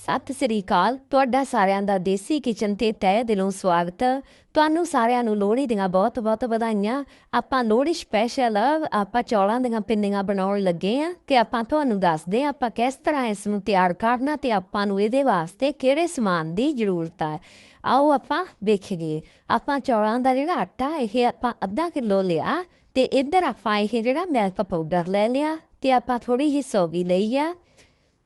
ਸਤਿ ਸ੍ਰੀ ਅਕਾਲ। ਤੁਹਾਡਾ ਸਾਰਿਆਂ ਦਾ ਦੇਸੀ ਕਿਚਨ ਤੇ ਤਹਿ ਦਿਲੋਂ ਸਵਾਗਤ। ਤੁਹਾਨੂੰ ਸਾਰਿਆਂ ਨੂੰ ਲੋਹੜੀ ਦੀਆਂ ਬਹੁਤ ਬਹੁਤ ਵਧਾਈਆਂ। ਆਪਾਂ ਲੋਹੜੀ ਸਪੈਸ਼ਲ ਆਪਾਂ ਚੌਲਾਂ ਦੀਆਂ ਪਿੰਨੀਆਂ ਬਣਾਉਣ ਲੱਗੇ ਆ ਕਿ ਆਪਾਂ ਤੁਹਾਨੂੰ ਦੱਸਦੇ ਆ ਆਪਾਂ ਕਿਸ ਤਰ੍ਹਾਂ ਇਸ ਨੂੰ ਤਿਆਰ ਕਰਨਾ ਤੇ ਆਪਾਂ ਨੂੰ ਇਹਦੇ ਵਾਸਤੇ ਕਿਹੜੇ ਸਮਾਨ ਦੀ ਜ਼ਰੂਰਤ ਹੈ ਆਓ ਆਪਾਂ ਵੇਖੀਏ। ਆਪਾਂ ਚੌਲਾਂ ਦਾ ਜਿਹੜਾ ਆਟਾ, ਇਹ ਆਪਾਂ ਅੱਧਾ ਕਿਲੋ ਲਿਆ ਤੇ ਇੱਧਰ ਆਪਾਂ ਇਹ ਜਿਹੜਾ ਮਿਲਕ ਪਾਊਡਰ ਲੈ ਲਿਆ ਤੇ ਆਪਾਂ ਥੋੜੀ ਜਿਹੀ ਸੌਗੀ ਲਈ ਆ।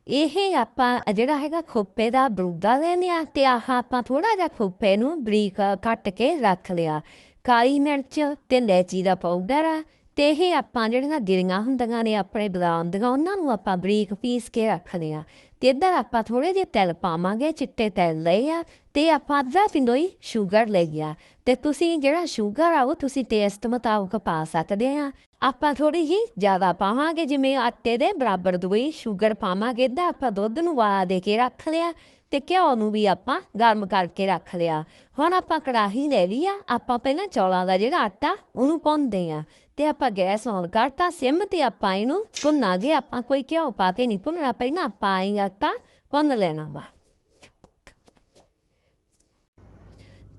ਇਹ ਆਪਾਂ ਜਿਹੜਾ ਹੈਗਾ ਖੋਪੇ ਦਾ ਬਰੂਦਾ ਲੈਣਿਆ ਤੇ ਆਹ ਆਪਾਂ ਥੋੜਾ ਜਿਹਾ ਖੋਪੇ ਨੂੰ ਬਰੀਕ ਕੱਟ ਕੇ ਰੱਖ ਲਿਆ। ਕਾਲੀ ਮਿਰਚ ਤੇ ਲੈਚੀ ਦਾ ਪਾਊਡਰ ਆ ਤੇ ਇਹ ਆਪਾਂ ਜਿਹੜੀਆਂ ਗਿਰੀਆਂ ਹੁੰਦੀਆਂ ਨੇ ਆਪਣੇ ਬਦਾਮ ਦੀਆਂ, ਉਹਨਾਂ ਨੂੰ ਆਪਾਂ ਬਰੀਕ ਪੀਸ ਕੇ ਰੱਖ ਲਿਆ। ਤੇ ਇੱਧਰ ਆਪਾਂ ਥੋੜੇ ਜਿਹੇ ਤਿਲ ਪਾਵਾਂਗੇ, ਚਿੱਟੇ ਤਿਲ ਲਏ ਆ ਤੇ ਆਪਾਂ ਅੱਧਾ ਪਿੰਡੋਈ ਸ਼ੂਗਰ ਲੈ ਗਿਆ। ਤੇ ਤੁਸੀਂ ਜਿਹੜਾ ਸ਼ੂਗਰ ਆ ਉਹ ਤੁਸੀਂ ਟੇਸਟ ਮੁਤਾਬਕ ਪਾ ਸਕਦੇ ਆ। ਆਪਾਂ ਥੋੜੀ ਹੀ ਜ਼ਿਆਦਾ ਪਾਵਾਂਗੇ, ਜਿਵੇਂ ਆਟੇ ਦੇ ਬਰਾਬਰ ਦੋਈ ਸ਼ੂਗਰ ਪਾਵਾਂਗੇ ਤਾਂ ਆਪਾਂ ਦੁੱਧ ਨੂੰ ਵਾ ਦੇ ਕੇ ਰੱਖ ਲਿਆ। ਤੇ ਘਿਓ ਨੂੰ ਵੀ ਆਪਾਂ ਗਰਮ ਕਰਕੇ ਰੱਖ ਲਿਆ ਹੁਣ ਆਪਾਂ ਕੜਾਹੀ ਲੈ ਲਈ ਆ ਆਪਾਂ ਪਹਿਲਾਂ ਚੌਲਾਂ ਦਾ ਜਿਹੜਾ ਆਟਾ ਉਹਨੂੰ ਪਾਉਂਦੇ ਆ ਤੇ ਆਪਾਂ ਗੈਸ ਔਨ ਕਰਤਾ ਸਿਮ ਤੇ ਆਪਾਂ ਇਹਨੂੰ ਭੁੰਨਾਂਗੇ ਆਪਾਂ ਕੋਈ ਘਿਓ ਪਾ ਕੇ ਨਹੀਂ ਭੁੰਨਣਾ ਪਹਿਲਾਂ ਆਪਾਂ ਇਹ ਆਟਾ ਭੁੰਨ ਲੈਣਾ ਵਾ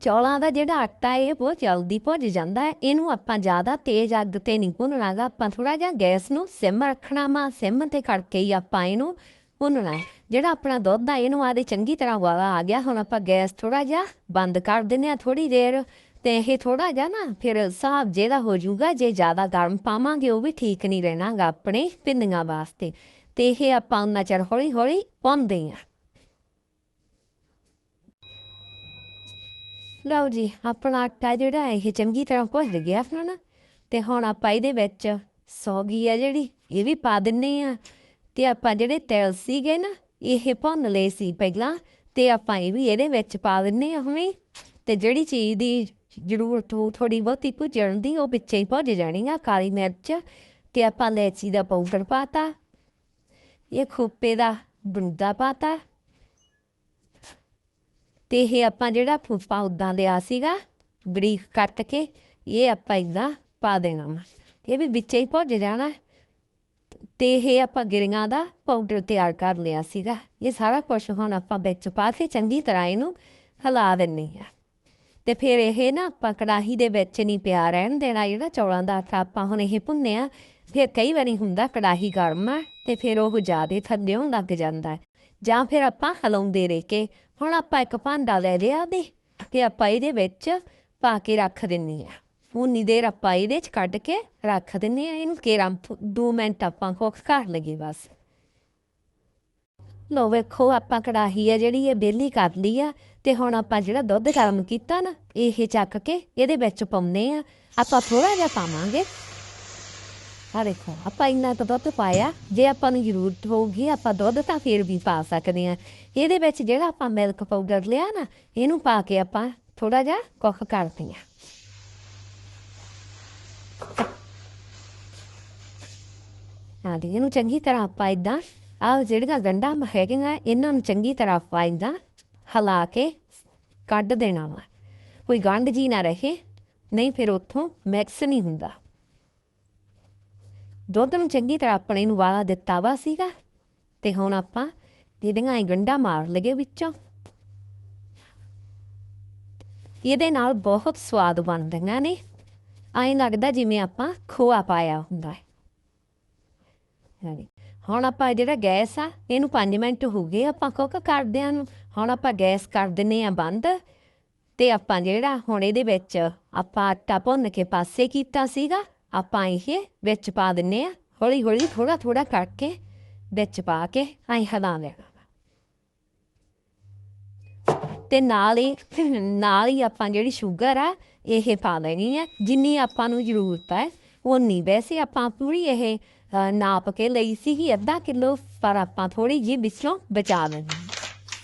ਚੌਲਾਂ ਦਾ ਜਿਹੜਾ ਆਟਾ ਇਹ ਬਹੁਤ ਜਲਦੀ ਭੁੱਜ ਜਾਂਦਾ ਹੈ ਇਹਨੂੰ ਆਪਾਂ ਜ਼ਿਆਦਾ ਤੇਜ਼ ਅੱਗ ਤੇ ਨਹੀਂ ਭੁੰਨਣਾਗਾ ਆਪਾਂ ਥੋੜਾ ਜਿਹਾ ਗੈਸ ਨੂੰ ਸਿਮ ਰੱਖਣਾ ਵਾ ਸਿਮ ਤੇ ਕਰਕੇ ਹੀ ਆਪਾਂ ਇਹਨੂੰ ਭੁੰਨਣਾ ਹੈ ਜਿਹੜਾ ਆਪਣਾ ਦੁੱਧ ਆ, ਇਹਨੂੰ ਆਦੇ ਚੰਗੀ ਤਰ੍ਹਾਂ ਵਾਲਾ ਆ ਗਿਆ। ਹੁਣ ਆਪਾਂ ਗੈਸ ਥੋੜਾ ਜਿਹਾ ਬੰਦ ਕਰ ਦਿੰਨੇ ਆ ਥੋੜੀ ਦੇਰ ਤੇ ਇਹ ਥੋੜਾ ਜਿਹਾ ਨਾ ਫਿਰ ਸਾਫ਼ ਜਿਹੜਾ ਹੋ ਜਾਊਗਾ, ਜੇ ਜ਼ਿਆਦਾ ਗਰਮ ਪਾਵਾਂਗੇ, ਉਹ ਵੀ ਠੀਕ ਨਹੀਂ ਰਹਿਣਾਗਾ ਆਪਣੇ ਪਿੰਨੀਆਂ ਵਾਸਤੇ। ਤੇ ਇਹ ਆਪਾਂ ਉਹਨਾਂ ਚਿਰ ਹੌਲੀ ਹੌਲੀ ਪਾਉਂਦੇ ਆ ਲਓ ਜੀ, ਆਪਣਾ ਆਟਾ ਜਿਹੜਾ ਇਹ ਚੰਗੀ ਤਰ੍ਹਾਂ ਭੁੱਜ ਗਿਆ ਆਪਣਾ ਨਾ ਤੇ ਹੁਣ ਆਪਾਂ ਇਹਦੇ ਵਿੱਚ ਸੌਗੀ ਆ ਜਿਹੜੀ, ਇਹ ਵੀ ਪਾ ਦਿੰਨੇ ਆ ਤੇ ਆਪਾਂ ਜਿਹੜੇ ਤਿਲ ਸੀਗੇ ਨਾ ਇਹ ਭੁੰਨ ਲਏ ਸੀ ਪਹਿਲਾਂ ਤੇ ਆਪਾਂ ਇਹ ਵੀ ਇਹਦੇ ਵਿੱਚ ਪਾ ਦਿੰਨੇ ਆ ਹੁਣੇ। ਤੇ ਜਿਹੜੀ ਚੀਜ਼ ਦੀ ਜ਼ਰੂਰਤ ਹੋ ਥੋੜੀ ਬਹੁਤੀ ਭੁੱਜਣ ਦੀ, ਉਹ ਵਿੱਚੇ ਹੀ ਭੁੱਜ ਜਾਣੀ ਆ ਕਾਲੀ ਮਿਰਚ ਤੇ ਆਪਾਂ ਲੈਚੀ ਦਾ ਪਾਊਡਰ ਪਾਤਾ, ਇਹ ਖੋਪੇ ਦਾ ਬੁੰਦਾ ਪਾਤਾ। ਤੇ ਇਹ ਆਪਾਂ ਜਿਹੜਾ ਫੁੱਫਾ ਉਦਾਂ ਲਿਆ ਸੀਗਾ, ਬਰੀਕ ਕੱਟ ਕੇ, ਇਹ ਆਪਾਂ ਇਦਾਂ ਪਾ ਦੇਣਾ ਵਾ। ਇਹ ਵੀ ਵਿੱਚੇ ਹੀ ਭੁੱਜ ਜਾਣਾ। ਤੇ ਇਹ ਆਪਾਂ ਗਿਰੀਆਂ ਦਾ ਪਾਊਡਰ ਤਿਆਰ ਕਰ ਲਿਆ ਸੀਗਾ। ਇਹ ਸਾਰਾ ਕੁਝ ਹੁਣ ਆਪਾਂ ਵਿੱਚ ਪਾ ਕੇ ਚੰਗੀ ਤਰ੍ਹਾਂ ਇਹਨੂੰ ਹਿਲਾ ਦਿੰਨੀ ਆ ਤੇ ਫਿਰ ਇਹ ਨਾ ਆਪਾਂ ਕੜਾਹੀ ਦੇ ਵਿੱਚ ਨਹੀਂ ਪਿਆ ਰਹਿਣ ਦੇਣਾ, ਜਿਹੜਾ ਚੌਲਾਂ ਦਾ ਆਟਾ ਆਪਾਂ ਹੁਣ ਇਹ ਭੁੰਨੇ ਭੁੰਨਿਆ ਫਿਰ ਕਈ ਵਾਰੀ ਹੁੰਦਾ ਕੜਾਹੀ ਗਰਮ ਆ ਤੇ ਫਿਰ ਉਹ ਜ਼ਿਆਦਾ ਥੱਲਿਓਂ ਲੱਗ ਜਾਂਦਾ। ਜਾਂ ਫਿਰ ਆਪਾਂ ਹਲਾਉਂਦੇ ਰਹਿ ਕੇ ਹੁਣ ਆਪਾਂ ਇੱਕ ਭਾਂਡਾ ਲੈ ਲਿਆ ਦੇ ਤੇ ਆਪਾਂ ਇਹਦੇ ਵਿੱਚ ਪਾ ਕੇ ਰੱਖ ਦਿੰਨੀ ਆ ਉਨੀ ਦੇਰ ਆਪਾਂ ਇਹਦੇ ਚ ਕੱਢ ਕੇ ਰੱਖ ਦਿੰਨੇ ਆ ਇਹਨੂੰ ਕੇਰਾਂ 2 ਮਿੰਟ ਆਪਾਂ ਕੁੱਕ ਕਰ ਲਈਏ ਬਸ। ਲੋ ਵੇਖੋ ਆਪਾਂ ਕੜਾਹੀ ਆ ਜਿਹੜੀ ਇਹ ਬੇਲੀ ਕਰ ਲਈ ਆ ਤੇ ਹੁਣ ਆਪਾਂ ਜਿਹੜਾ ਦੁੱਧ ਗਰਮ ਕੀਤਾ ਨਾ, ਇਹ ਚੱਕ ਕੇ ਇਹਦੇ ਵਿੱਚ ਪਾਉਨੇ ਆ। ਆਪਾਂ ਥੋੜਾ ਜਿਹਾ ਪਾਵਾਂਗੇ। ਆ ਦੇਖੋ, ਆਪਾਂ ਇੰਨਾ ਤਾਂ ਦੁੱਧ ਪਾਇਆ, ਜੇ ਆਪਾਂ ਨੂੰ ਜ਼ਰੂਰਤ ਹੋਊਗੀ ਆਪਾਂ ਦੁੱਧ ਤਾਂ ਫੇਰ ਵੀ ਪਾ ਸਕਦੇ ਆ। ਇਹਦੇ ਵਿੱਚ ਜਿਹੜਾ ਆਪਾਂ ਮਿਲਕ ਪਾਊਡਰ ਲਿਆ ਨਾ, ਇਹਨੂੰ ਪਾ ਕੇ ਆਪਾਂ ਥੋੜਾ ਜਿਹਾ ਕੁੱਕ ਕਰਦੇ ਆ ਆ ਦੇ ਇਹਨੂੰ ਚੰਗੀ ਤਰ੍ਹਾਂ ਆਪਾਂ ਆ ਜਿਹੜੀਆਂ ਗੰਡਾ ਹੈਗੀਆਂ, ਇਹਨਾਂ ਨੂੰ ਚੰਗੀ ਤਰ੍ਹਾਂ ਆਪਾਂ ਇਦਾਂ ਕੇ ਕੱਢ ਦੇਣਾ ਵਾ। ਕੋਈ ਗੰਢ ਜੀ ਨਾ ਰਹੇ, ਨਹੀਂ ਫਿਰ ਉੱਥੋਂ ਮਿਕਸ ਨਹੀਂ ਹੁੰਦਾ। ਦੁੱਧ ਨੂੰ ਚੰਗੀ ਤਰ੍ਹਾਂ ਆਪਣੇ ਨੂੰ ਵਾਲਾ ਦਿੱਤਾ ਵਾ ਸੀਗਾ, ਤੇ ਹੁਣ ਆਪਾਂ ਇਹਦੀਆਂ ਗੰਡਾ ਮਾਰ ਲਗੇ ਵਿੱਚੋਂ। ਇਹਦੇ ਨਾਲ ਬਹੁਤ ਸਵਾਦ ਬਣਦੀਆਂ ਨੇ। ਐਂ ਲੱਗਦਾ ਜਿਵੇਂ ਆਪਾਂ ਖੋਆ ਪਾਇਆ ਹੁੰਦਾ ਹੈ। ਹਾਂਜੀ ਹੁਣ ਆਪਾਂ ਜਿਹੜਾ ਗੈਸ ਆ, ਇਹਨੂੰ 5 ਮਿੰਟ ਹੋ ਗਏ ਆਪਾਂ ਕੁੱਕ ਕਰਦਿਆਂ ਨੂੰ। ਹੁਣ ਆਪਾਂ ਗੈਸ ਕਰ ਦਿੰਨੇ ਆ ਬੰਦ ਤੇ ਆਪਾਂ ਜਿਹੜਾ ਹੁਣ ਇਹਦੇ ਵਿੱਚ ਆਪਾਂ ਆਟਾ ਭੁੰਨ ਕੇ ਪਾਸੇ ਕੀਤਾ ਸੀਗਾ, ਆਪਾਂ ਇਹ ਵਿੱਚ ਪਾ ਦਿੰਨੇ ਆ ਹੌਲੀ ਹੌਲੀ ਥੋੜਾ ਥੋੜਾ ਕਰਕੇ ਵਿੱਚ ਪਾ ਕੇ ਐਂ ਹਿਲਾ ਲੈਣਾ ਤੇ ਨਾਲ ਹੀ ਨਾਲ ਹੀ ਆਪਾਂ ਜਿਹੜੀ ਸ਼ੂਗਰ ਆ, ਇਹ ਪਾ ਲੈਣੀ ਹੈ ਜਿੰਨੀ ਆਪਾਂ ਨੂੰ ਜ਼ਰੂਰਤ ਹੈ ਉਨੀ। ਵੈਸੇ ਆਪਾਂ ਪੂਰੀ ਇਹ ਨਾਪ ਕੇ ਲਈ ਸੀਗੀ ਅੱਧਾ ਕਿਲੋ, ਪਰ ਆਪਾਂ ਥੋੜੀ ਜਿਹੀ ਵਿੱਚੋਂ ਬਚਾ ਲੈਣੀ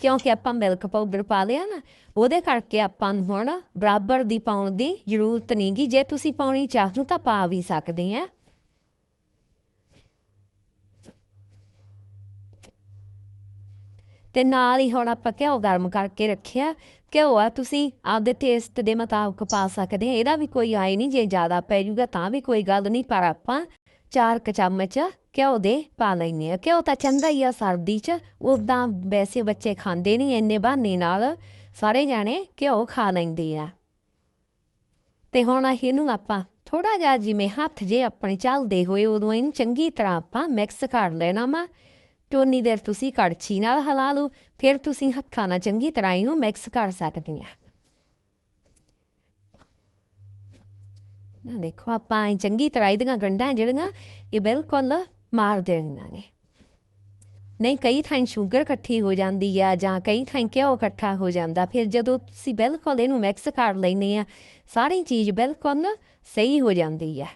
ਕਿਉਂਕਿ ਆਪਾਂ ਮਿਲਕ ਪਾਊਡਰ ਪਾ ਲਿਆ ਨਾ, ਉਹਦੇ ਕਰਕੇ ਆਪਾਂ ਨੂੰ ਹੁਣ ਬਰਾਬਰ ਦੀ ਪਾਉਣ ਦੀ ਜ਼ਰੂਰਤ ਨਹੀਂਗੀ ਜੇ ਤੁਸੀਂ ਪਾਉਣੀ ਚਾਹੋ ਤਾਂ ਪਾ ਵੀ ਸਕਦੇ ਆ। ਤੇ ਨਾਲ ਹੀ ਹੁਣ ਆਪਾਂ ਘਿਓ ਗਰਮ ਕਰਕੇ ਰੱਖਿਆ। ਘਿਓ ਆ, ਤੁਸੀਂ ਆਪਦੇ ਟੇਸਟ ਦੇ ਮੁਤਾਬਕ ਪਾ ਸਕਦੇ ਆ। ਇਹਦਾ ਵੀ ਕੋਈ ਆਏ ਨਹੀਂ ਜੇ ਜ਼ਿਆਦਾ ਪੈ ਜੂਗਾ ਤਾਂ ਵੀ ਕੋਈ ਗੱਲ ਨਹੀਂ ਪਰ ਆਪਾਂ ਚਾਰ ਕ ਚਮਚ ਘਿਓ ਦੇ ਪਾ ਲੈਨੇ ਆ। ਘਿਓ ਤਾਂ ਚੰਗਾ ਹੀ ਆ ਸਰਦੀ 'ਚ ਉਦਾਂ ਵੈਸੇ ਬੱਚੇ ਖਾਂਦੇ ਨਹੀਂ ਇੰਨੇ ਬਹਾਨੇ ਨਾਲ ਸਾਰੇ ਜਾਣੇ ਘਿਓ ਖਾ ਲੈਂਦੇ ਆ। ਤੇ ਹੁਣ ਇਹਨੂੰ ਆਪਾਂ ਥੋੜਾ ਜਿਹਾ ਜਿਵੇਂ ਹੱਥ ਜੇ ਆਪਣੇ ਚੱਲਦੇ ਹੋਏ, ਉਦੋਂ ਇਹਨੂੰ ਚੰਗੀ ਤਰ੍ਹਾਂ ਆਪਾਂ ਮਿਕਸ ਕਰ ਲੈਣਾ ਵਾ। ਟੋਨੀ ਦੇਰ ਤੁਸੀਂ ਕੜਛੀ ਨਾਲ ਹਿਲਾ ਲਓ, ਫਿਰ ਤੁਸੀਂ ਹੱਥਾਂ ਨਾਲ ਚੰਗੀ ਤਰ੍ਹਾਂ ਇਹਨੂੰ ਮਿਕਸ ਕਰ ਸਕਦੇ ਆ। ਨਾ ਦੇਖੋ, ਆਪਾਂ ਐਂ ਚੰਗੀ ਤਰ੍ਹਾਂ ਇਹਦੀਆਂ ਗੰਢਾਂ ਜਿਹੜੀਆਂ ਇਹ ਬਿਲਕੁਲ ਮਾਰ ਦੇਣੀਆਂ ਨੇ। ਨਹੀਂ, ਕਈ ਥਾਂ ਸ਼ੂਗਰ ਇਕੱਠੀ ਹੋ ਜਾਂਦੀ ਆ ਜਾਂ ਕਈ ਥਾਂ ਘਿਓ ਇਕੱਠਾ ਹੋ ਜਾਂਦਾ, ਫਿਰ ਜਦੋਂ ਤੁਸੀਂ ਬਿਲਕੁਲ ਇਹਨੂੰ ਮਿਕਸ ਕਰ ਲੈਨੇ ਆ, ਸਾਰੀ ਚੀਜ਼ ਬਿਲਕੁਲ ਸਹੀ ਹੋ ਜਾਂਦੀ ਆ।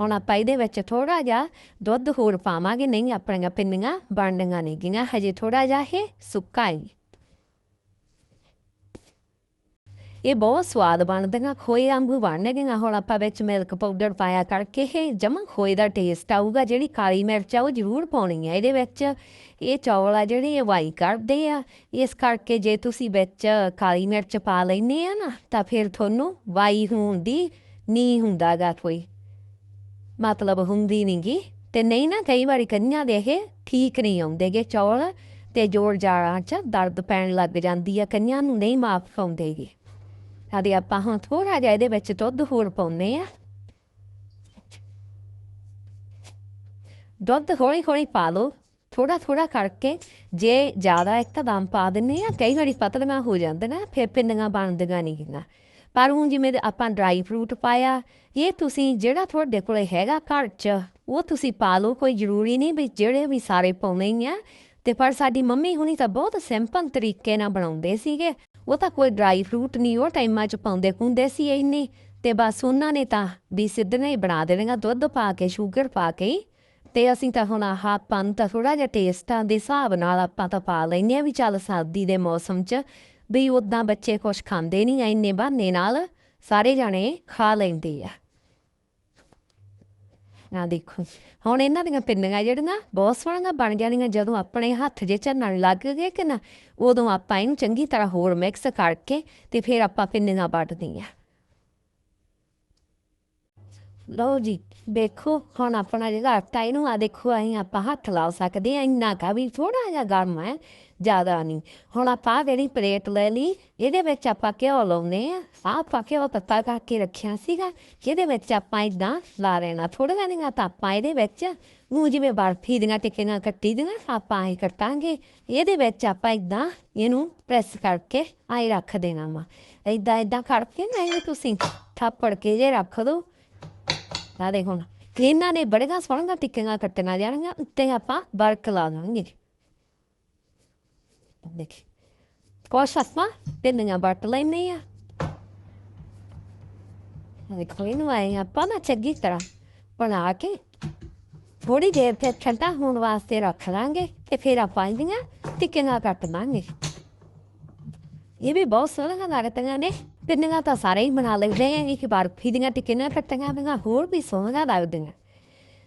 ਹੁਣ ਆਪਾਂ ਇਹਦੇ ਵਿੱਚ ਥੋੜਾ ਜਿਹਾ ਦੁੱਧ ਹੋਰ ਪਾਵਾਂਗੇ। ਨਹੀਂ, ਆਪਣੀਆਂ ਪਿੰਨੀਆਂ ਬਣਨੀਆਂ ਨਹੀਂ ਗੀਆਂ। ਹਜੇ ਥੋੜਾ ਜਿਹਾ ਇਹ ਸੁੱਕਾ ਹੀ। ਇਹ ਬਹੁਤ ਸਵਾਦ ਬਣਦੀਆਂ, ਖੋਏ ਵਾਂਗੂ ਬਣਨਗੀਆਂ। ਹੁਣ ਆਪਾਂ ਵਿੱਚ ਮਿਲਕ ਪਾਊਡਰ ਪਾਇਆ ਕਰਕੇ ਇਹ ਜਮਾਂ ਖੋਏ ਦਾ ਟੇਸਟ ਆਊਗਾ। ਜਿਹੜੀ ਕਾਲੀ ਮਿਰਚ ਆ, ਉਹ ਜ਼ਰੂਰ ਪਾਉਣੀ ਹੈ ਇਹਦੇ ਵਿੱਚ। ਇਹ ਚੌਲ ਆ ਜਿਹੜੇ, ਇਹ ਵਾਈ ਕਰਦੇ ਆ। ਇਸ ਕਰਕੇ ਜੇ ਤੁਸੀਂ ਵਿੱਚ ਕਾਲੀ ਮਿਰਚ ਪਾ ਲੈਨੇ ਆ ਨਾ, ਤਾਂ ਫਿਰ ਤੁਹਾਨੂੰ ਵਾਈ ਹੋਣ ਦੀ ਨਹੀਂ ਹੁੰਦਾਗਾ ਕੋਈ। ਮਤਲਬ ਹੁੰਦੀ ਨਹੀਂਗੀ ਤੇ ਨਹੀਂ ਨਾ, ਕਈ ਵਾਰੀ ਕੰਨਿਆਂ ਦੇ ਇਹ ਠੀਕ ਨਹੀਂ ਆਉਂਦੇਗੇ ਚੌਲ, ਤੇ ਜੋੜ ਜਾੜਾਂ 'ਚ ਦਰਦ ਪੈਣ ਲੱਗ ਜਾਂਦੀ ਆ, ਕੰਨਿਆਂ ਨੂੰ ਨਹੀਂ ਮਾਫ ਆਉਂਦੇਗੇ ਆਦੇ ਆਪਾਂ ਹੁਣ ਥੋੜਾ ਜਿਹਾ ਇਹਦੇ ਵਿੱਚ ਦੁੱਧ ਹੋਰ ਪਾਉਂਦੇ ਆ। ਦੁੱਧ ਹੌਲੀ ਹੌਲੀ ਪਾ ਲਓ ਥੋੜਾ ਥੋੜਾ ਕਰਕੇ ਜੇ ਜ਼ਿਆਦਾ ਇੱਕਦਮ ਪਾ ਦਿੰਨੇ ਆ, ਕਈ ਵਾਰੀ ਪਤਲੀਆਂ ਹੋ ਜਾਂਦੇ ਨਾ ਫਿਰ ਪਿੰਨੀਆਂ ਬਣਦੀਆਂ ਨਹੀਂ ਕਿੰਨਾ ਪਰ ਹੁਣ ਜਿਵੇਂ ਆਪਾਂ ਡਰਾਈ ਫਰੂਟ ਪਾਇਆ ਇਹ ਤੁਸੀਂ ਜਿਹੜਾ ਤੁਹਾਡੇ ਕੋਲੇ ਹੈਗਾ ਘਰ 'ਚ, ਉਹ ਤੁਸੀਂ ਪਾ ਲਓ, ਕੋਈ ਜ਼ਰੂਰੀ ਨਹੀਂ ਵੀ ਜਿਹੜੇ ਵੀ ਸਾਰੇ ਪਾਉਣੇ ਹੀ ਆ। ਤੇ ਪਰ ਸਾਡੀ ਮੰਮੀ ਹੁਣੀ ਤਾਂ ਬਹੁਤ ਸਿੰਪਲ ਤਰੀਕੇ ਨਾਲ ਬਣਾਉਂਦੇ ਸੀਗੇ। ਉਹ ਤਾਂ ਕੋਈ ਡਰਾਈ ਫਰੂਟ ਨਹੀਂ, ਉਹ ਟਾਈਮਾਂ 'ਚ ਪਾਉਂਦੇ ਹੁੰਦੇ ਸੀ ਇੰਨੇ। ਤੇ ਬਸ ਉਹਨਾਂ ਨੇ ਤਾਂ ਵੀ ਸਿੱਧੇ ਹੀ ਬਣਾ ਦੇਣਗਾ ਦੁੱਧ ਪਾ ਕੇ, ਸ਼ੂਗਰ ਪਾ ਕੇ ਹੀ। ਤੇ ਅਸੀਂ ਤਾਂ ਹੁਣ ਆਹ ਪੰਨ ਤਾਂ ਥੋੜਾ ਜਿਹਾ ਟੇਸਟਾਂ ਦੇ ਹਿਸਾਬ ਨਾਲ ਆਪਾਂ ਤਾਂ ਪਾ ਲੈਂਦੇ ਆ ਵੀ ਚੱਲ ਸਰਦੀ ਦੇ ਮੌਸਮ 'ਚ। ਵੀ ਉਦਾਂ ਬੱਚੇ ਕੁਛ ਖਾਂਦੇ ਨਹੀਂ ਇੰਨੇ ਬਹਾਨੇ ਨਾਲ ਸਾਰੇ ਜਾਣੇ ਖਾ ਲੈਂਦੇ ਆ। ਨਾ ਦੇਖੋ, ਹੁਣ ਇਹਨਾਂ ਦੀਆਂ ਪਿੰਨੀਆਂ ਜਿਹੜੀਆਂ ਬਹੁਤ ਸੋਹਣੀਆਂ ਬਣ ਜਾਂਦੀਆਂ ਜਦੋਂ ਆਪਣੇ ਹੱਥ ਜੇ ਝੰਨਣ ਲੱਗ ਗਏ ਕਿ ਨਾ, ਉਦੋਂ ਆਪਾਂ ਇਹਨੂੰ ਚੰਗੀ ਤਰ੍ਹਾਂ ਹੋਰ ਮਿਕਸ ਕਰਕੇ ਤੇ ਫਿਰ ਆਪਾਂ ਪਿੰਨੀਆਂ ਵੱਟਦੀਆਂ ਲਓ ਜੀ, ਵੇਖੋ, ਹੁਣ ਆਪਣਾ ਜਿਹੜਾ ਆਟਾ ਇਹਨੂੰ ਆ ਦੇਖੋ, ਅਸੀਂ ਆਪਾਂ ਹੱਥ ਲਾ ਸਕਦੇ ਆ ਇੰਨਾ ਕਾ ਵੀ ਥੋੜਾ ਜਿਹਾ ਗਰਮ ਹੈ, ਜ਼ਿਆਦਾ ਨਹੀਂ। ਹੁਣ ਆਪਾਂ ਜਿਹੜੀ ਪਲੇਟ ਲੈ ਲਈ, ਇਹਦੇ ਵਿੱਚ ਆਪਾਂ ਘਿਓ ਲਾਉਨੇ ਆ ਆਪਾਂ ਘਿਓ ਪੱਤਾ ਕਰਕੇ ਰੱਖਿਆ ਸੀਗਾ, ਇਹਦੇ ਵਿੱਚ ਆਪਾਂ ਇਦਾਂ ਲਾ ਲੈਣਾ ਥੋੜਾ ਜਿਹਾ ਤਾਂ ਆਪਾਂ ਇਹਦੇ ਵਿੱਚ ਨੂੰ ਜਿਵੇਂ ਬਰਫੀ ਦੀਆਂ ਟਿੱਕੀਆਂ ਕੱਟੀ ਦੀਆਂ, ਆਪਾਂ ਇਹ ਕੱਟਾਂਗੇ। ਇਹਦੇ ਵਿੱਚ ਆਪਾਂ ਇਦਾਂ ਇਹਨੂੰ ਪ੍ਰੈਸ ਕਰਕੇ ਆਈ ਰੱਖ ਦੇਣਾ ਵਾ। ਇਦਾਂ ਇਦਾਂ ਕਰਕੇ ਨਾ ਇਹ ਤੁਸੀਂ ਥਾਪੜ ਕੇ ਜੇ ਰੱਖ ਦੋ। ਆ ਦੇਖੋ ਹੁਣ ਇਹਨਾਂ ਨੇ ਬੜੀਆਂ ਸੋਹਣੀਆਂ ਟਿੱਕੀਆਂ ਕੱਟਣਾ ਜਾਣਗੀਆਂ ਉੱਤੇ ਆਪਾਂ ਬਰਕ ਲਾ ਦਾਂਗੇ ਦੇਖ ਕੋਸ਼ ਆਪਾਂ ਪਿੰਨੀਆਂ ਵੱਟ ਲੈਨੇ ਆ ਦੇਖੋ ਇਹਨੂੰ ਆਏ ਆਪਾਂ ਨਾ ਚੰਗੀ ਤਰ੍ਹਾਂ ਬਣਾ ਕੇ ਥੋੜੀ ਦੇਰ ਫਿਰ ਠੰਡਾ ਹੋਣ ਵਾਸਤੇ ਰੱਖ ਲਾਂਗੇ ਤੇ ਫਿਰ ਆਪਾਂ ਇਹਦੀਆਂ ਟਿੱਕੀਆਂ ਕੱਟ ਲਾਂਗੇ ਇਹ ਵੀ ਬਹੁਤ ਸੋਹਣੀਆਂ ਲੱਗਦੀਆਂ ਨੇ ਪਿੰਨੀਆਂ ਤਾਂ ਸਾਰੇ ਹੀ ਬਣਾ ਲੈਂਦੇ ਆ ਇੱਕ ਵਾਰ ਦੀਆਂ ਟਿੱਕੀਆਂ ਕੱਟੀਆਂ ਬਿਨਾਂ ਹੋਰ ਵੀ ਸੋਹਣੀਆਂ ਲੱਗਦੀਆਂ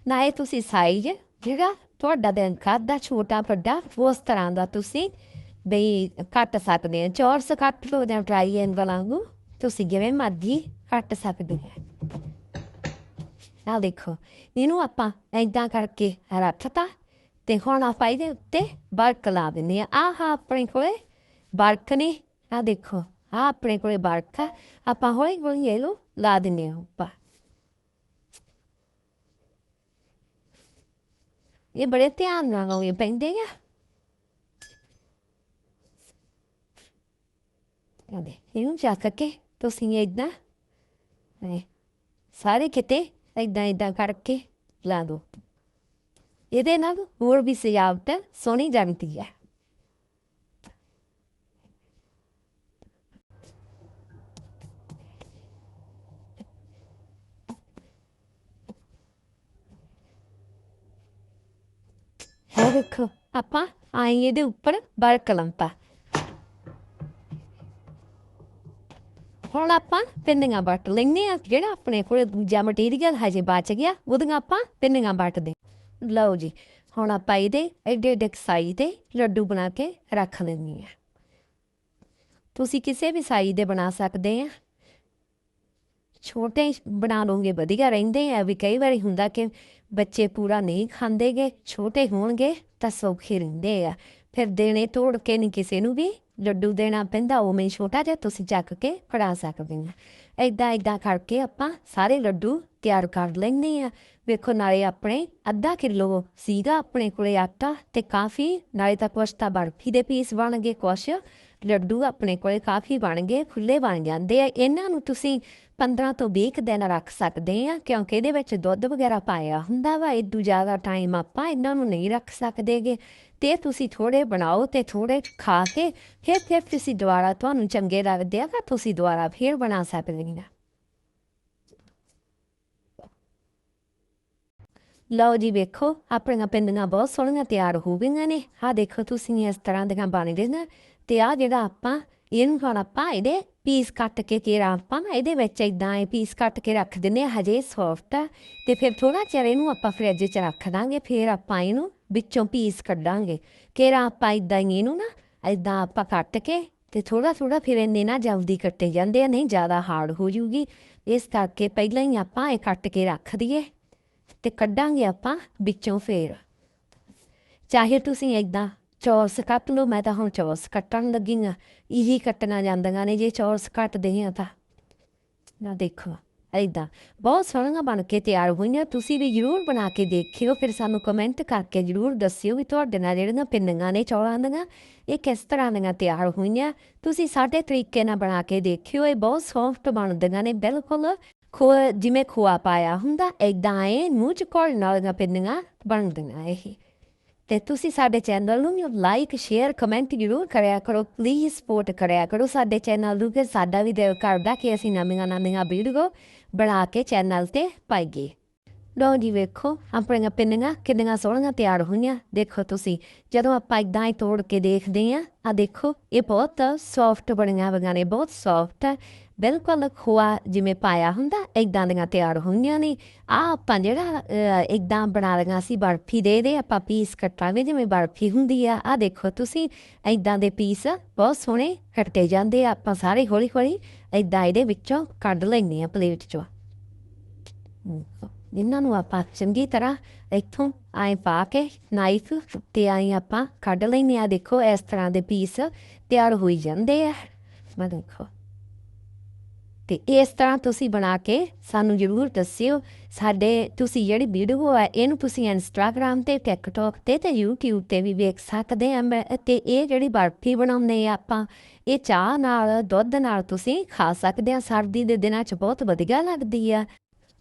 ਨਾ ਇਹ ਤੁਸੀਂ ਸਾਈਜ਼ ਜਿਹੜਾ ਤੁਹਾਡਾ ਦਿਨ ਖਾਦਾ ਛੋਟਾ ਵੱਡਾ, ਉਸ ਤਰ੍ਹਾਂ ਦਾ ਤੁਸੀਂ ਬਈ ਕੱਟ ਸਕਦੇ ਆ। ਚੌਰਸ ਕੱਟ ਲਓ ਟਰਾਈ ਟ੍ਰਾਈਐਂਗਲ ਵਾਂਗੂ, ਤੁਸੀਂ ਜਿਵੇਂ ਮਰਜ਼ੀ ਕੱਟ ਸਕਦੇ ਆ। ਆ ਦੇਖੋ, ਇਹਨੂੰ ਆਪਾਂ ਏਦਾਂ ਕਰਕੇ ਰੱਖਤਾ ਤੇ ਹੁਣ ਆਪਾਂ ਇਹਦੇ ਉੱਤੇ ਬਰਕ ਲਾ ਦਿੰਦੇ ਆ। ਆਹ ਆਪਣੇ ਕੋਲੇ ਬਰਕ ਨੇ। ਆ ਦੇਖੋ ਆਪਣੇ ਕੋਲੇ ਬਰਕ ਆ ਆਪਾਂ ਹੌਲੀ ਹੌਲੀ ਇਹਨੂੰ ਲਾ ਦਿੰਦੇ ਹਾਂ ਉੱਪਰ ਇਹ ਬੜੇ ਧਿਆਨ ਨਾਲ ਲਾਉਣੇ ਪੈਂਦੇ ਆ ਕਹਿੰਦੇ ਇਹਨੂੰ ਚੱਕ ਕੇ ਤੁਸੀਂ ਏਦਾਂ ਸਾਰੇ ਕਿਤੇ ਏਦਾਂ ਏਦਾਂ ਕਰਕੇ ਲਾ ਦੋ ਇਹਦੇ ਨਾਲ ਹੋਰ ਵੀ ਸਜਾਵਟ ਸੋਹਣੀ ਜਾਂਦੀ ਹੈ ਇਹ ਦੇਖੋ ਆਪਾਂ ਆਈ ਇਹਦੇ ਉੱਪਰ ਬਰਕ ਲੰਪਾ ਹੁਣ ਆਪਾਂ ਪਿੰਨੀਆਂ ਵੱਟ ਲੈਨੇ ਆ ਜਿਹੜਾ ਆਪਣੇ ਕੋਲ ਦੂਜਾ ਮਟੀਰੀਅਲ ਹਜੇ ਬਚ ਗਿਆ, ਉਹਦੀਆਂ ਆਪਾਂ ਪਿੰਨੀਆਂ ਵੱਟਦੇ ਲਓ ਜੀ, ਹੁਣ ਆਪਾਂ ਇਹਦੇ ਐਡੇ ਐਡੇ ਸਾਈਜ਼ ਦੇ ਲੱਡੂ ਬਣਾ ਕੇ ਰੱਖ ਲੈਣੀ ਆ ਤੁਸੀਂ ਕਿਸੇ ਵੀ ਸਾਈਜ਼ ਦੇ ਬਣਾ ਸਕਦੇ ਆ ਛੋਟੇ ਬਣਾ ਲਓਗੇ, ਵਧੀਆ ਰਹਿੰਦੇ ਆ। ਵੀ ਕਈ ਵਾਰੀ ਹੁੰਦਾ ਕਿ ਬੱਚੇ ਪੂਰਾ ਨਹੀਂ ਖਾਂਦੇਗੇ ਛੋਟੇ ਹੋਣਗੇ ਤਾਂ ਸੌਖੇ ਰਹਿੰਦੇ ਆ। ਫਿਰ ਦੇਣੇ ਤੋੜ ਕੇ ਨਹੀਂ ਕਿਸੇ ਨੂੰ ਵੀ ਲੱਡੂ ਦੇਣਾ ਪੈਂਦਾ ਉਹ ਮੈਂ ਛੋਟਾ ਜਿਹਾ ਤੁਸੀਂ ਚੱਕ ਕੇ ਫੜਾ ਸਕਦੇ ਆ ਏਦਾਂ ਏਦਾਂ ਕਰਕੇ ਆਪਾਂ ਸਾਰੇ ਲੱਡੂ ਤਿਆਰ ਕਰ ਲੈਂਦੇ ਆ। ਵੇਖੋ, ਨਾਲੇ ਆਪਣੇ ਅੱਧਾ ਕਿਲੋ ਸੀਗਾ ਆਪਣੇ ਕੋਲੇ ਆਟਾ ਤੇ ਕਾਫੀ, ਨਾਲੇ ਤਾਂ ਕੁਛ ਤਾਂ ਬਰਫੀ ਦੇ ਪੀਸ ਬਣ ਗਏ ਕੁਛ। ਲੱਡੂ ਆਪਣੇ ਕੋਲੇ ਕਾਫੀ ਬਣ ਗਏ ਖੁੱਲੇ ਬਣ ਜਾਂਦੇ ਆ। ਇਹਨਾਂ ਨੂੰ ਤੁਸੀਂ 15 ਤੋਂ 20 ਦਿਨ ਰੱਖ ਸਕਦੇ ਆ, ਕਿਉਂਕਿ ਇਹਦੇ ਵਿੱਚ ਦੁੱਧ ਵਗੈਰਾ ਪਾਇਆ ਹੁੰਦਾ ਵਾ। ਇਹ ਇਦੋਂ ਜ਼ਿਆਦਾ ਟਾਈਮ ਆਪਾਂ ਇਹਨਾਂ ਨੂੰ ਨਹੀਂ ਰੱਖ ਸਕਦੇਗੇ। ਤੇ ਤੁਸੀਂ ਥੋੜੇ ਬਣਾਓ ਤੇ ਥੋੜੇ ਖਾ ਕੇ ਫਿਰ ਫਿਰ ਤੁਸੀਂ ਦੁਬਾਰਾ ਤੁਹਾਨੂੰ ਚੰਗੇ ਲੱਗਦੇ ਆ ਤੁਸੀਂ ਦੁਬਾਰਾ ਫਿਰ ਬਣਾ ਸਕਦੇ ਆ। ਲਓ ਜੀ ਵੇਖੋ, ਆਪਣੀਆਂ ਪਿੰਡੀਆਂ ਬਹੁਤ ਸੋਹਣੀਆਂ ਤਿਆਰ ਹੋ ਗਈਆਂ ਨੇ। ਆ ਦੇਖੋ ਤੁਸੀਂ ਇਸ ਤਰ੍ਹਾਂ ਦੀਆਂ ਬਣ ਗਈਆਂ। ਤੇ ਆ ਜਿਹੜਾ ਆਪਾਂ, ਇਹਨੂੰ ਹੁਣ ਆਪਾਂ ਇਹਦੇ ਪੀਸ ਕੱਟ ਕੇ ਕੇਰਾ, ਆਪਾਂ ਨਾ ਇਹਦੇ ਵਿੱਚ ਇਦਾਂ ਇਹ ਪੀਸ ਕੱਟ ਕੇ ਰੱਖ ਦਿੰਨੇ ਆ ਹਜੇ ਸੌਫਟ ਆ। ਤੇ ਫਿਰ ਥੋੜਾ ਚਿਰ ਇਹਨੂੰ ਆਪਾਂ ਫ੍ਰਿਜ 'ਚ ਰੱਖ ਦਾਂਗੇ, ਫਿਰ ਆਪਾਂ ਇਹਨੂੰ ਵਿੱਚੋਂ ਪੀਸ ਕੱਢਾਂਗੇ। ਕੇਰਾ ਆਪਾਂ ਇਦਾਂ ਹੀ ਇਹਨੂੰ ਨਾ ਇਦਾਂ ਆਪਾਂ ਕੱਟ ਕੇ ਤੇ ਥੋੜਾ ਥੋੜਾ ਫਿਰ ਇਹਨੇ ਨਾ ਜਲਦੀ ਕੱਟੇ ਜਾਂਦੇ ਆ, ਨਹੀਂ ਜ਼ਿਆਦਾ ਹਾਰਡ ਹੋ ਜੂਗੀ। ਇਸ ਕਰਕੇ ਪਹਿਲਾਂ ਹੀ ਆਪਾਂ ਇਹ ਕੱਟ ਕੇ ਰੱਖ ਦਈਏ ਤੇ ਕੱਢਾਂਗੇ ਆਪਾਂ ਵਿੱਚੋਂ ਫੇਰ। ਚਾਹੇ ਤੁਸੀਂ ਇਦਾਂ ਚੌਰਸ ਕੱਟ ਲਓ, ਮੈਂ ਤਾਂ ਹੁਣ ਚੌਰਸ ਕੱਟਣ ਲੱਗੀ ਆ ਇਹੀ ਕੱਟਣਾ ਜਾਂਦੀਆਂ ਨੇ, ਜੇ ਚੌਰਸ ਕੱਟਦੇ ਆ ਤਾਂ। ਨਾ ਦੇਖੋ ਇਦਾਂ ਬਹੁਤ ਸੋਹਣੀਆਂ ਬਣ ਕੇ ਤਿਆਰ ਹੋਈਆਂ, ਤੁਸੀਂ ਵੀ ਜ਼ਰੂਰ ਬਣਾ ਕੇ ਦੇਖਿਓ, ਫਿਰ ਸਾਨੂੰ ਕਮੈਂਟ ਕਰਕੇ ਜ਼ਰੂਰ ਦੱਸਿਓ ਵੀ ਤੁਹਾਡੇ ਨਾਲ ਜਿਹੜੀਆਂ ਪਿੰਨੀਆਂ ਨੇ ਚੌਲਾਂ ਦੀਆਂ, ਇਹ ਕਿਸ ਤਰ੍ਹਾਂ ਦੀਆਂ ਤਿਆਰ ਹੋਈਆਂ। ਤੁਸੀਂ ਸਾਡੇ ਤਰੀਕੇ ਨਾਲ ਬਣਾ ਕੇ ਦੇਖਿਓ, ਇਹ ਬਹੁਤ ਸੌਫਟ ਬਣਦੀਆਂ ਨੇ, ਬਿਲਕੁਲ ਖੋ ਜਿਵੇਂ ਖੋਆ ਪਾਇਆ ਹੁੰਦਾ ਇਦਾਂ ਇਹ ਮੂੰਹ ਚ ਕੋਲ ਨਾਲ ਪਿੰਨੀਆਂ ਬਣਦੀਆਂ ਇਹ। ਤੇ ਤੁਸੀਂ ਸਾਡੇ ਚੈਨਲ ਨੂੰ ਲਾਈਕ ਸ਼ੇਅਰ ਕਮੈਂਟ ਜ਼ਰੂਰ ਕਰਿਆ ਕਰੋ ਪਲੀਜ਼ ਸਪੋਰਟ ਕਰਿਆ ਕਰੋ ਸਾਡੇ ਚੈਨਲ ਨੂੰ ਕਿ ਸਾਡਾ ਵੀ ਦਿਲ ਕਰਦਾ ਕਿ ਅਸੀਂ ਨਵੀਆਂ ਨਵੀਆਂ ਵੀਡੀਓ ਬਣਾ ਕੇ ਚੈਨਲ ਤੇ ਪਾਈਏ ਲੋ ਜੀ ਵੇਖੋ ਆਪਣੀਆਂ ਪਿੰਨੀਆਂ ਕਿੰਨੀਆਂ ਸੋਹਣੀਆਂ ਤਿਆਰ ਹੋਈਆਂ ਦੇਖੋ ਤੁਸੀਂ ਜਦੋਂ ਆਪਾਂ ਇਦਾਂ ਹੀ ਤੋੜ ਕੇ ਦੇਖਦੇ ਆ ਆ ਦੇਖੋ ਇਹ ਬਹੁਤ ਸੌਫਟ ਬਣੀਆਂ ਵਗਾਂ ਨੇ ਬਹੁਤ ਸੌਫਟ ਹੈ ਬਿਲਕੁਲ ਖੋਆ ਜਿਵੇਂ ਪਾਇਆ ਹੁੰਦਾ ਇਦਾਂ ਦੀਆਂ ਤਿਆਰ ਹੁੰਦੀਆਂ ਨੇ। ਆ ਆਪਾਂ ਜਿਹੜਾ ਇਦਾਂ ਬਣਾ ਲਗਾ ਸੀ, ਬਰਫੀ ਦੇ ਦੇ, ਆਪਾਂ ਪੀਸ ਕੱਟਾਂਗੇ ਜਿਵੇਂ ਬਰਫੀ ਹੁੰਦੀ ਆ। ਆ ਦੇਖੋ ਤੁਸੀਂ ਇਦਾਂ ਦੇ ਪੀਸ ਬਹੁਤ ਸੋਹਣੇ ਕੱਟੇ ਜਾਂਦੇ ਆ। ਆਪਾਂ ਸਾਰੇ ਹੌਲੀ ਹੌਲੀ ਇਦਾਂ ਇਹਦੇ ਵਿੱਚੋਂ ਕੱਢ ਲੈਂਦੇ ਆ ਪਲੇਟ 'ਚੋਂ। ਇਹਨਾਂ ਨੂੰ ਆਪਾਂ ਚੰਗੀ ਤਰ੍ਹਾਂ ਇੱਥੋਂ ਆਏ ਪਾ ਕੇ ਨਾਈਫ ਤੇ ਆਏ ਆਪਾਂ ਕੱਢ ਲੈਂਦੇ ਆ। ਦੇਖੋ, ਇਸ ਤਰ੍ਹਾਂ ਦੇ ਪੀਸ ਤਿਆਰ ਹੋਈ ਜਾਂਦੇ ਆ। ਮੈਂ ਦੇਖੋ। ਤੇ ਇਸ ਤਰ੍ਹਾਂ ਤੁਸੀਂ ਬਣਾ ਕੇ ਸਾਨੂੰ ਜ਼ਰੂਰ ਦੱਸਿਓ। ਸਾਡੇ ਤੁਸੀਂ ਜਿਹੜੀ ਵੀਡੀਓ ਹੈ ਇਹਨੂੰ ਤੁਸੀਂ ਇੰਸਟਾਗ੍ਰam ਤੇ ਟਿਕਟੌਕ ਤੇ ਤੇ YouTube ਤੇ ਵੀ ਵੇਖ ਸਕਦੇ ਆ। ਤੇ ਇਹ ਜਿਹੜੀ ਬਰਫੀ ਬਣਾਉਂਦੇ ਆ ਆਪਾਂ, ਇਹ ਚਾਹ ਨਾਲ, ਦੁੱਧ ਨਾਲ ਤੁਸੀਂ ਖਾ ਸਕਦੇ ਆ। ਸਰਦੀ ਦੇ ਦਿਨਾਂ 'ਚ ਬਹੁਤ ਵਧੀਆ ਲੱਗਦੀ ਆ।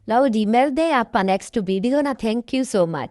ਲਓ ਜੀ, ਮਿਲਦੇ ਆਪਾਂ ਨੈਕਸਟ ਵੀਡੀਓ ਨਾਲ। Thank you so much